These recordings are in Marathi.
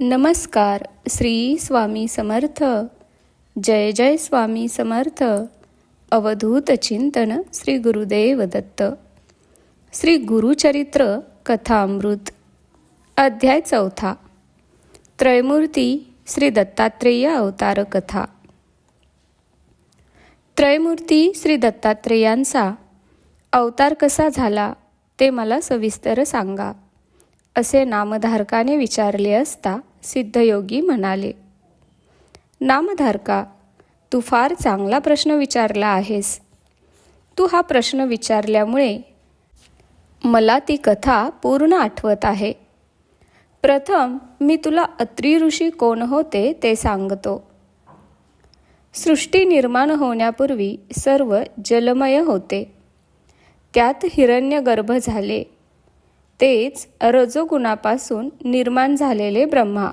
नमस्कार श्री स्वामी समर्थ. जय जय स्वामी समर्थ. अवधूत चिंतन श्री गुरुदेव दत्त. श्री गुरुचरित्र कथामृत. अध्याय चौथा. त्रयमूर्ती श्री दत्तात्रेय अवतार कथा. त्रयमूर्ती श्री दत्तात्रेयांचा अवतार कसा झाला ते मला सविस्तर सांगा. असे नामधारकाने विचारले असता सिद्धयोगी म्हणाले नामधारका तू फार चांगला प्रश्न विचारला आहेस. तू हा प्रश्न विचारल्यामुळे मला ती कथा पूर्ण आठवत आहे. प्रथम मी तुला अत्री ऋषी कोण होते ते सांगतो. सृष्टी निर्माण होण्यापूर्वी सर्व जलमय होते. त्यात हिरण्यगर्भ झाले. तेच रजोगुणापासून निर्माण झालेले ब्रह्मा.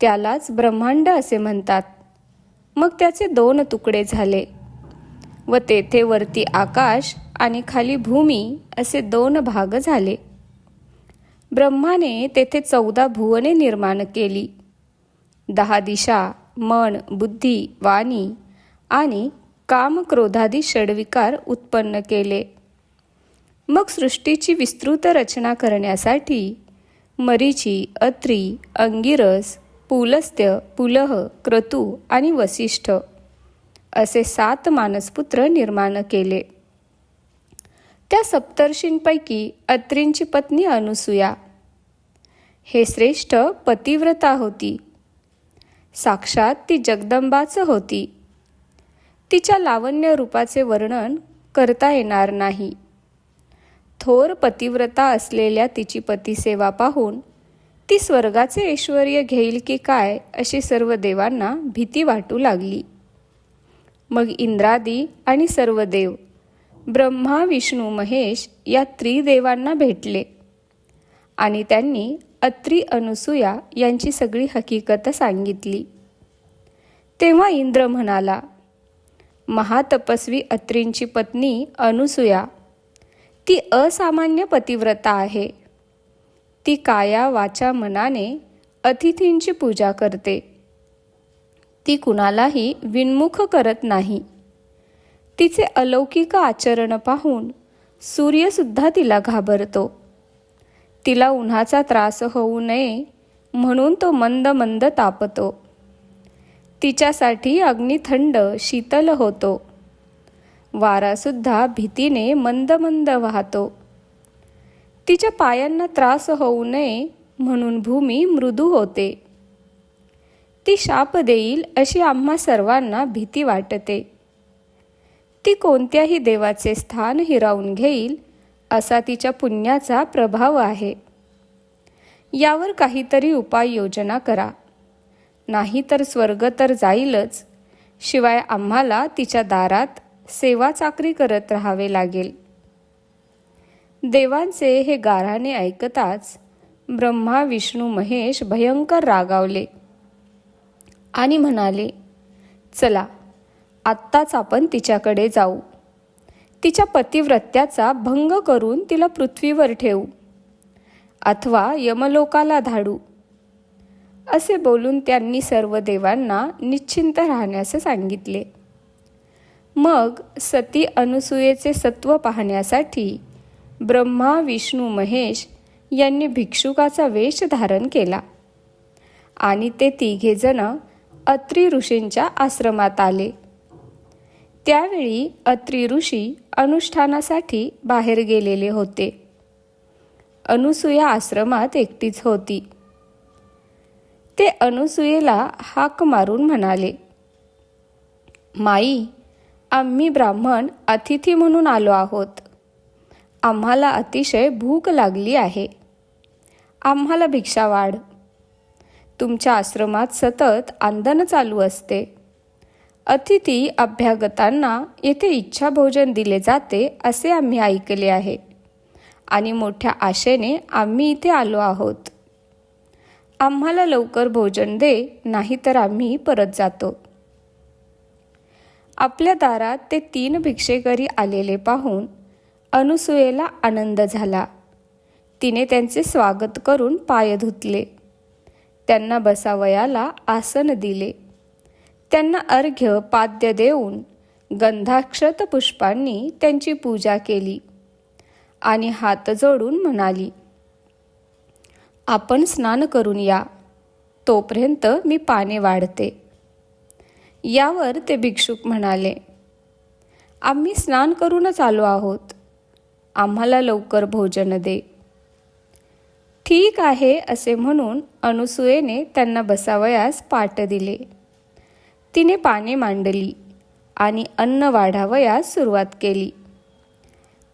त्यालाच ब्रह्मांड असे म्हणतात. मग त्याचे दोन तुकडे झाले. व तेथे वरती आकाश आणि खाली भूमी असे दोन भाग झाले. ब्रह्माने तेथे चौदा भुवने निर्माण केली. दहा दिशा मन बुद्धी वाणी आणि कामक्रोधादी षडविकार उत्पन्न केले. मग सृष्टीची विस्तृत रचना करण्यासाठी मरीची अत्री अंगिरस पुलस्त्य पुलह क्रतू आणि वसिष्ठ असे सात मानसपुत्र निर्माण केले. त्या सप्तर्षींपैकी अत्रींची पत्नी अनुसूया. हे श्रेष्ठ पतिव्रता होती. साक्षात ती जगदंबाच होती. तिच्या लावण्य रूपाचे वर्णन करता येणार नाही. थोर पतिव्रता असलेल्या तिची पतिसेवा पाहून ती स्वर्गाचे ऐश्वर घेईल की काय अशी सर्व देवांना भीती वाटू लागली. मग इंद्रादी आणि सर्व देव ब्रह्मा विष्णू महेश या त्रिदेवांना भेटले आणि त्यांनी अत्री अनुसूया यांची सगळी हकीकत सांगितली. तेव्हा इंद्र म्हणाला महातपस्वी अत्रींची पत्नी अनुसूया ती असामान्य पतिव्रता आहे. ती काया वाचा मनाने अतिथींची पूजा करते. ती कुणालाही विनमुख करत नाही. तिचे अलौकिक आचरण पाहून सूर्यसुद्धा तिला घाबरतो. तिला उन्हाचा त्रास होऊ नये म्हणून तो मंद मंद तापतो. तिच्यासाठी अग्नी थंड शीतल होतो. वारासुद्धा भीतीने मंद मंद वाहतो. तिच्या पायांना त्रास होऊ नये म्हणून भूमी मृदू होते. ती शाप देईल अशी आम्हा सर्वांना भीती वाटते. ती कोणत्याही देवाचे स्थान हिरावून घेईल असा तिच्या पुण्याचा प्रभाव आहे. यावर काहीतरी उपाययोजना करा. नाहीतर स्वर्ग तर जाईलच. शिवाय आम्हाला तिच्या दारात सेवा चाकरी करत राहावे लागेल. देवांचे हे गाराने ऐकताच ब्रह्मा विष्णू महेश भयंकर रागावले आणि म्हणाले चला आत्ताच आपण तिच्याकडे जाऊ. तिच्या पतिव्रत्याचा भंग करून तिला पृथ्वीवर ठेवू. अथवा यमलोकाला धाडू. असे बोलून त्यांनी सर्व देवांना निश्चिंत राहण्यास सांगितले. मग सती अनुसूयेचे सत्व पाहण्यासाठी ब्रह्मा विष्णू महेश यांनी भिक्षुकाचा वेश धारण केला. आणि ते तिघेजण अत्री ऋषींच्या आश्रमात आले. त्यावेळी अत्री ऋषी अनुष्ठानासाठी बाहेर गेलेले होते. अनुसूया आश्रमात एकटीच होती. ते अनुसूयेला हाक मारून म्हणाले माई आम्ही ब्राह्मण अतिथी म्हणून आलो आहोत. आम्हाला अतिशय भूक लागली आहे. आम्हाला भिक्षा वाढ. तुमच्या आश्रमात सतत आंदन चालू असते. अतिथी अभ्यागतांना येथे इच्छा भोजन दिले जाते असे आम्ही ऐकले आहे. आणि मोठ्या आशेने आम्ही इथे आलो आहोत. आम्हाला लवकर भोजन दे नाहीतर आम्ही परत जातो. आपल्या दारात ते तीन भिक्षेकरी आलेले पाहून अनुसूयेला आनंद झाला. तिने त्यांचे स्वागत करून पाय धुतले. त्यांना बसावयाला आसन दिले. त्यांना अर्घ्य पाद्य देऊन गंधाक्षत पुष्पांनी त्यांची पूजा केली आणि हात जोडून म्हणाली आपण स्नान करून या. तोपर्यंत मी पाने वाढते. यावर ते भिक्षुक म्हणाले आम्ही स्नान करूनच आलो आहोत. आम्हाला लवकर भोजन दे. ठीक आहे असे म्हणून अनुसूयेने त्यांना बसावयास पाट दिले. तिने पाने मांडली आणि अन्न वाढावयास सुरुवात केली.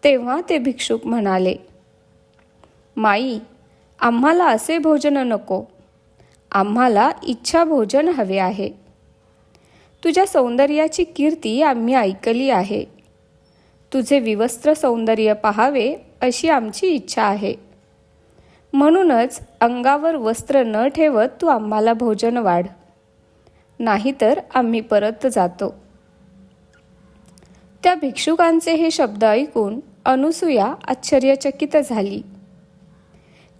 तेव्हा ते भिक्षुक म्हणाले माई आम्हाला असे भोजन नको. आम्हाला इच्छा भोजन हवे आहे. तुझ्या सौंदर्याची कीर्ती आम्ही ऐकली आहे. तुझे विवस्त्र सौंदर्य पाहावे अशी आमची इच्छा आहे. म्हणूनच अंगावर वस्त्र न ठेवत तू आम्हाला भोजन वाढ. नाहीतर आम्ही परत जातो. त्या भिक्षुकांचे हे शब्द ऐकून अनुसूया आश्चर्यचकित झाली.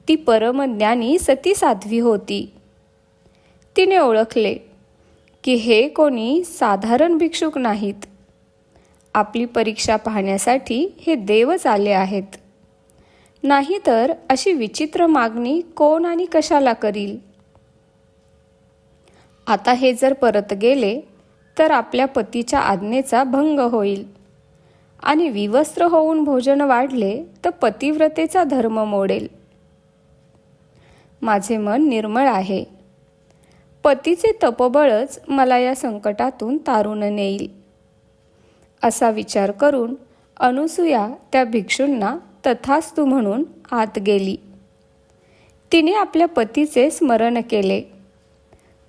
ती परमज्ञानी सती साध्वी होती. तिने ओळखले. की हे कोणी साधारण भिक्षुक नाहीत. आपली परीक्षा पाहण्यासाठी हे देवच आले आहेत. नाहीतर अशी विचित्र मागणी कोण आणि कशाला करील? आता हे जर परत गेले तर आपल्या पतीच्या आज्ञेचा भंग होईल. आणि विवस्त्र होऊन भोजन वाढले तर पतिव्रतेचा धर्म मोडेल. माझे मन निर्मळ आहे. पतीचे तपबळच मला या संकटातून तारून नेईल असा विचार करून अनुसूया त्या भिक्षूंना तथास्तू म्हणून आत गेली. तिने आपल्या पतीचे स्मरण केले.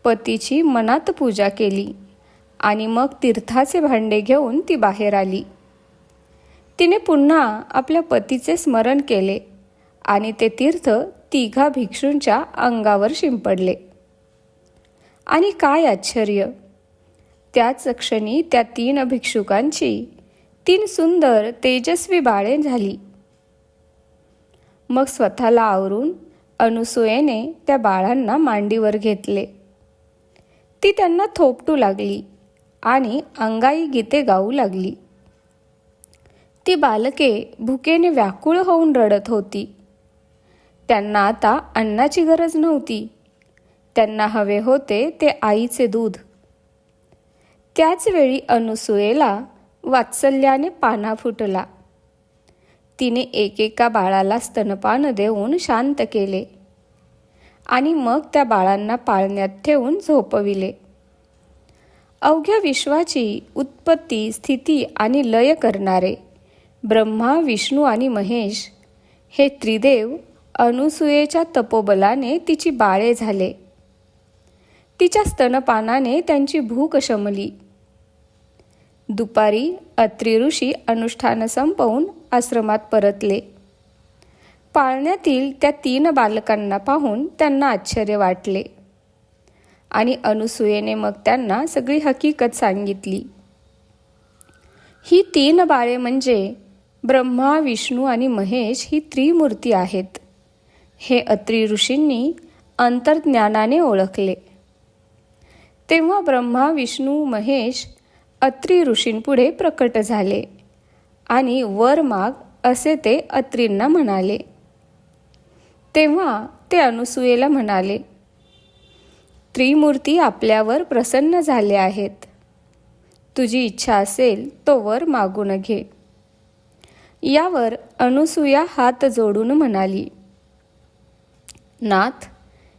पतीची मनात पूजा केली आणि मग तीर्थाचे भांडे घेऊन ती बाहेर आली. तिने पुन्हा आपल्या पतीचे स्मरण केले आणि ते तीर्थ तिघा भिक्षूंच्या अंगावर शिंपडले. आणि काय आश्चर्य? त्याच क्षणी त्या तीन भिक्षुकांची तीन सुंदर तेजस्वी बाळे झाली. मग स्वतःला आवरून अनुसूयेने त्या बाळांना मांडीवर घेतले. ती त्यांना थोपटू लागली आणि अंगाई गीते गाऊ लागली. ती बालके भुकेने व्याकुळ होऊन रडत होती. त्यांना आता अन्नाची गरज नव्हती. त्यांना हवे होते ते आईचे दूध. त्याचवेळी अनुसूयेला वात्सल्याने पाना फुटला. तिने एकेका बाळाला स्तनपान देऊन शांत केले आणि मग त्या बाळांना पाळण्यात ठेवून झोपविले. अवघ्या विश्वाची उत्पत्ती स्थिती आणि लय करणारे ब्रह्मा विष्णू आणि महेश हे त्रिदेव अनुसूयेच्या तपोबलाने तिची बाळे झाले. तिच्या स्तनपानाने त्यांची भूक शमली. दुपारी अत्रि ऋषी अनुष्ठान संपवून आश्रमात परतले. पाळण्यातील त्या तीन बालकांना पाहून त्यांना आश्चर्य वाटले. आणि अनुसूयेने मग त्यांना सगळी हकीकत सांगितली. ही तीन बाळे म्हणजे ब्रह्मा विष्णू आणि महेश ही त्रिमूर्ती आहेत. हे अत्री ऋषींनी अंतर्ज्ञानाने ओळखले. तेव्हा ब्रह्मा विष्णू महेश अत्री ऋषींपुढे प्रकट झाले. आणि वर माग असे ते अत्रींना म्हणाले. तेव्हा ते अनुसूयेला म्हणाले त्रिमूर्ती आपल्यावर प्रसन्न झाले आहेत. तुझी इच्छा असेल तो वर मागून घे. यावर अनुसूया हात जोडून म्हणाली नाथ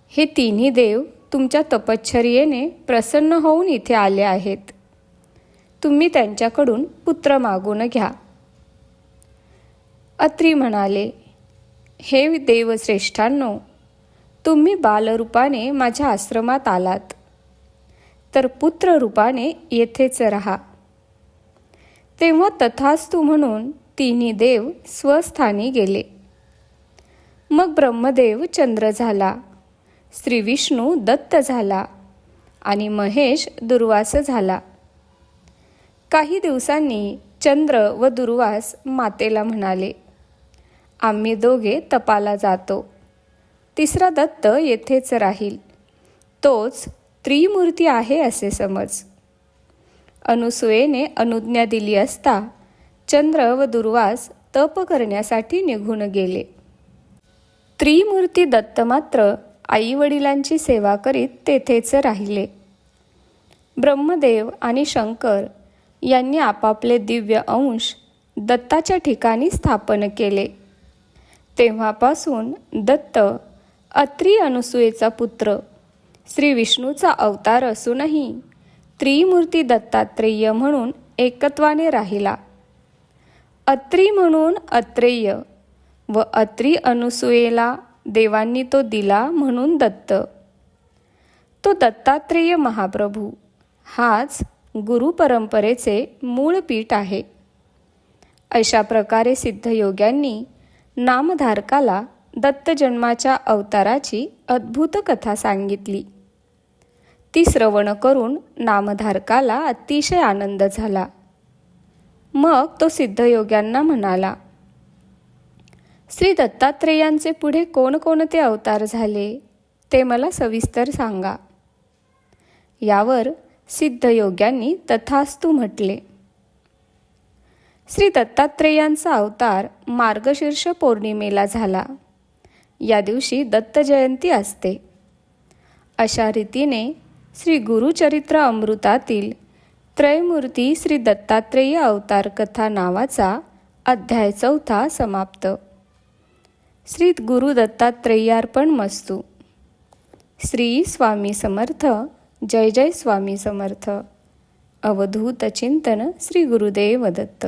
हे तिन्ही देव तुमच्या तपश्चर्येने प्रसन्न होऊन इथे आले आहेत. तुम्ही त्यांच्याकडून पुत्र मागून घ्या. अत्री म्हणाले हे देवश्रेष्ठांनो तुम्ही बालरूपाने माझ्या आश्रमात आलात. तर पुत्ररूपाने येथेच राहा. तेव्हा तथास्तू म्हणून तिन्ही देव स्वस्थानी गेले. मग ब्रह्मदेव चंद्र झाला. श्री विष्णू दत्त झाला आणि महेश दुर्वास झाला. काही दिवसांनी चंद्र व दुर्वास मातेला म्हणाले आम्ही दोघे तपाला जातो. तिसरा दत्त येथेच राहील. तोच त्रिमूर्ती आहे असे समज. अनुसूयेने अनुज्ञा दिली असता चंद्र व दुर्वास तप करण्यासाठी निघून गेले. त्रिमूर्ती दत्त मात्र आई वडिलांची सेवा करीत तेथेच राहिले. ब्रह्मदेव आणि शंकर यांनी आपापले दिव्य अंश दत्ताच्या ठिकाणी स्थापन केले. तेव्हापासून दत्त अत्री अनुसुयेचा पुत्र श्री विष्णूचा अवतार असूनही त्रिमूर्ती दत्तात्रेय म्हणून एकत्वाने राहिला. अत्री म्हणून अत्रेय व अत्री अनुसुयेला देवांनी तो दिला म्हणून दत्त. तो दत्तात्रेय महाप्रभू. हाच गुरु परंपरेचे मूळ पीठ आहे. अशा प्रकारे सिद्धयोग्यांनी नामधारकाला दत्त जन्माच्या अवताराची अद्भुत कथा सांगितली. ती श्रवण करून नामधारकाला अतिशय आनंद झाला. मग तो सिद्धयोग्यांना म्हणाला श्री दत्तात्रेयांचे पुढे कोणकोणते अवतार झाले ते मला सविस्तर सांगा. यावर सिद्धयोग्यांनी तथास्तू म्हटले. श्री दत्तात्रेयांचा अवतार मार्गशीर्ष पौर्णिमेला झाला. या दिवशी दत्त जयंती असते. अशा रीतीने श्री गुरुचरित्र अमृतातील त्रयमूर्ती श्री दत्तात्रेय अवतार कथा नावाचा अध्याय चौथा समाप्त. श्री गुरु दत्तात्रेयार्पण मस्तू. श्री स्वामी समर्थ जय जय स्वामी समर्थ. अवधूत चिंतन श्री गुरुदेव दत्त.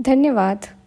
धन्यवाद.